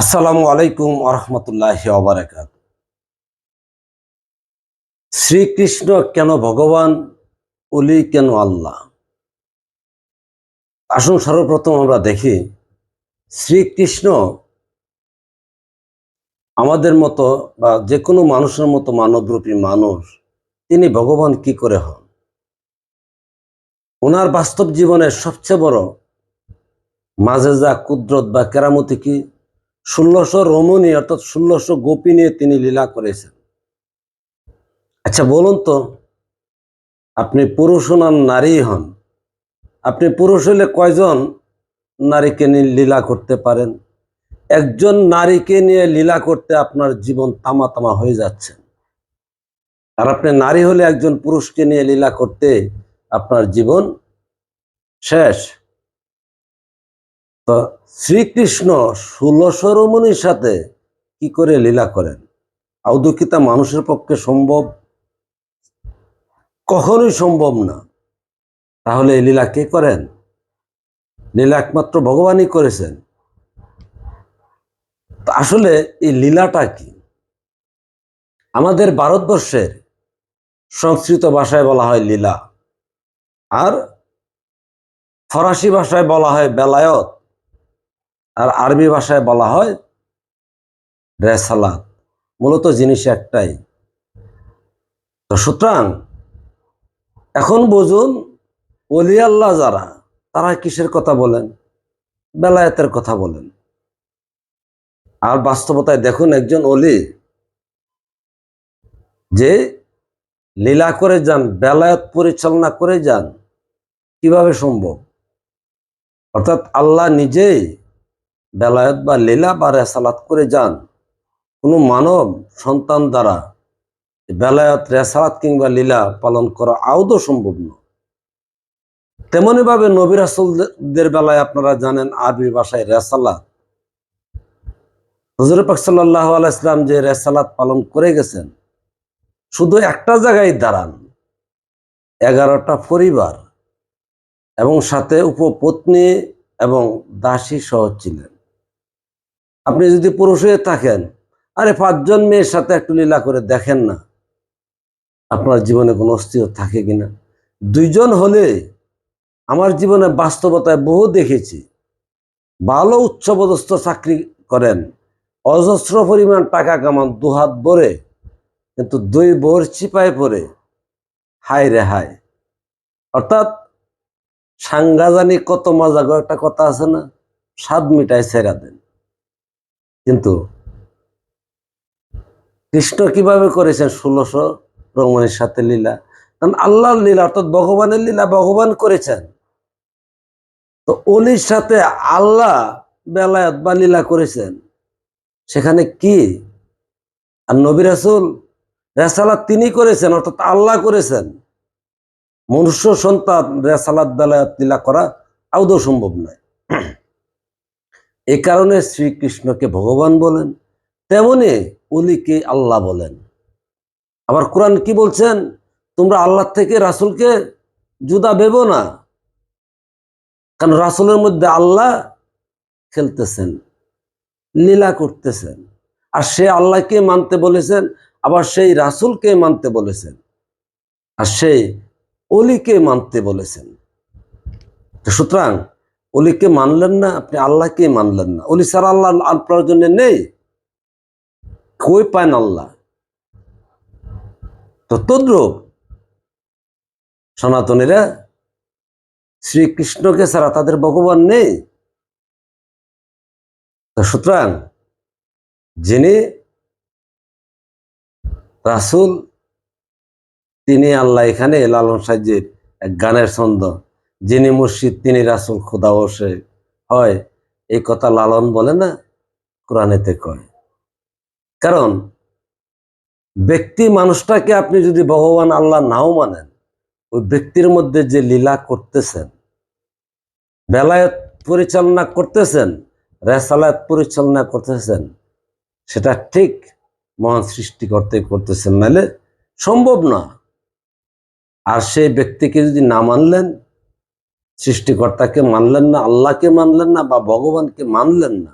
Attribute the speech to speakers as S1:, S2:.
S1: আসসালামু আলাইকুম আরহামতুল্লাহ অবরাকাত শ্রীকৃষ্ণ কেন ভগবান অলি কেন আল্লাহ? আসুন সর্বপ্রথম আমরা দেখি, শ্রীকৃষ্ণ আমাদের মতো বা যে কোনো মানুষের মতো মানবরূপী মানুষ, তিনি ভগবান কি করে হন? ওনার বাস্তব জীবনের সবচেয়ে বড় মাঝে যা কুদরত বা কেরামতি কি? ষোলোশো রমণী অর্থাৎ ষোলোশো গোপী নিয়ে তিনি লীলা করেছেন। আচ্ছা বলুন তো, আপনি পুরুষ হন নারী হন, আপনি পুরুষ হলে কয়জন নারীকে নিয়ে লীলা করতে পারেন? একজন নারীকে নিয়ে লীলা করতে আপনার জীবন তামা তামা হয়ে যাচ্ছে। আর আপনি নারী হলে একজন পুরুষকে নিয়ে লীলা করতে আপনার জীবন শেষ। তো শ্রীকৃষ্ণ ষোলোশো রমণীর সাথে কি করে লীলা করেন? আউদকিতা মানুষের পক্ষে সম্ভব? কখনোই সম্ভব না। তাহলে এই লীলা কে করেন? লীলা একমাত্র ভগবানই করেছেন। আসলে এই লীলাটা কি? আমাদের ভারতবর্ষের সংস্কৃত ভাষায় বলা হয় লীলা। আর ফরাসি ভাষায় বলা হয় বেলায়ত। আর আরবি ভাষায় বলা হয় রেসালাত। মূলত জিনিস একটাই। তো সুতরাং এখন বুঝুন অলি আল্লাহ যারা, তারা কিসের কথা বলেন? বেলায়েতের কথা বলেন। আর বাস্তবতায় দেখুন একজন অলি যে লীলা করে যান, বেলায়েত পরিচালনা করে যান, কীভাবে সম্ভব? অর্থাৎ আল্লাহ নিজেই বেলায়ত বা লীলা বা রেসালাত করে যান, কোনো মানব সন্তান দ্বারা বেলায়ত, রেসালাত কিংবা লীলা পালন করা আদৌ সম্ভব নয়। তেমনি ভাবে নবী রাসুলদের বেলায় আপনারা জানেন আরবি ভাষায় রেসালাত। হজর পাক সাল্লাহ আলাইসলাম যে রেসালাত পালন করে গেছেন, শুধু একটা জায়গায় দাঁড়ান, এগারোটা পরিবার এবং সাথে উপপত্নী এবং দাসী সহ ছিলেন। আপনি যদি পুরুষ হয়ে থাকেন, আরে পাঁচজন মেয়ের সাথে একটু লীলা করে দেখেন না, আপনার জীবনে কোনো অস্থির থাকে কিনা? দুইজন হলে আমার জীবনে বাস্তবতায় বহু দেখেছি। ভালো উচ্চপদস্থ চাকরি করেন, অজস্র পরিমাণ টাকা কামান, দুহাত ভরে, কিন্তু দুই বোর চিপায় পড়ে, হায় রে হায়। অর্থাৎ সাংঘাজানি কত মজা গো, একটা কথা আছে না, স্বাদ মিটায় ছেড়া দেন। কিন্তু কৃষ্ণ কীভাবে করেছেন ষোলোশো রমণীর সাথে লীলা? কারণ আল্লাহর লীলা, অর্থাৎ ভগবানের লীলা ভগবান করেছেন। তো অলির সাথে আল্লাহ বেলায়াত বা লীলা করেছেন। সেখানে কি? আর নবী রাসুল রেসালাত তিনি করেছেন, অর্থাৎ আল্লাহ করেছেন। মনুষ্য সন্তান রেসালাত, বেলায়াত, লীলা করা আদৌ সম্ভব নয়। এ কারণে শ্রীকৃষ্ণকে ভগবান বলেন, তেমনি অলিকে আল্লাহ বলেন। আবার কোরআন কি বলছেন? তোমরা আল্লাহ থেকে রাসুলকে জুদা ভেবো না, কারণ রাসুলের মধ্যে আল্লাহ খেলতেছেন, লীলা করতেছেন। আর সে আল্লাহকে মানতে বলেছেন, আবার সেই রাসুলকে মানতে বলেছেন, আর সেই অলিকে মানতে বলেছেন। সুতরাং অলিকে মানলেন না, আপনি আল্লাহকে মানলেন না। অলি সারা আল্লাহ আপনার জন্য নেই। কই পান আল্লাহ? তো তদ্রুপ সনাতনীরা শ্রীকৃষ্ণকে ছাড়া তাদের ভগবান নেই। সুতরাং যিনি রাসুল, তিনি আল্লাহ এখানে লালন সাহায্যের এক গানের ছন্দ যিনি মুর্শিদ, তিনি রাসুল খুদা বসে হয়, এই কথা লালন বলে না? কোরআনেতে কয়। কারণ, ব্যক্তি মানুষটাকে আপনি যদি ভগবান আল্লাহ নাও মানেন, ওই ব্যক্তির মধ্যে যে লীলা করতেছেন, বেলায়ত পরিচালনা করতেছেন রেসালায়ত পরিচালনা করতেছেন, সেটা ঠিক মহান সৃষ্টিকর্তে করতেছেন, নাহলে সম্ভব না। আর সেই ব্যক্তিকে যদি না মানলেন সৃষ্টিকর্তাকে মানলেন না আল্লাহকে মানলেন না বা ভগবানকে মানলেন না।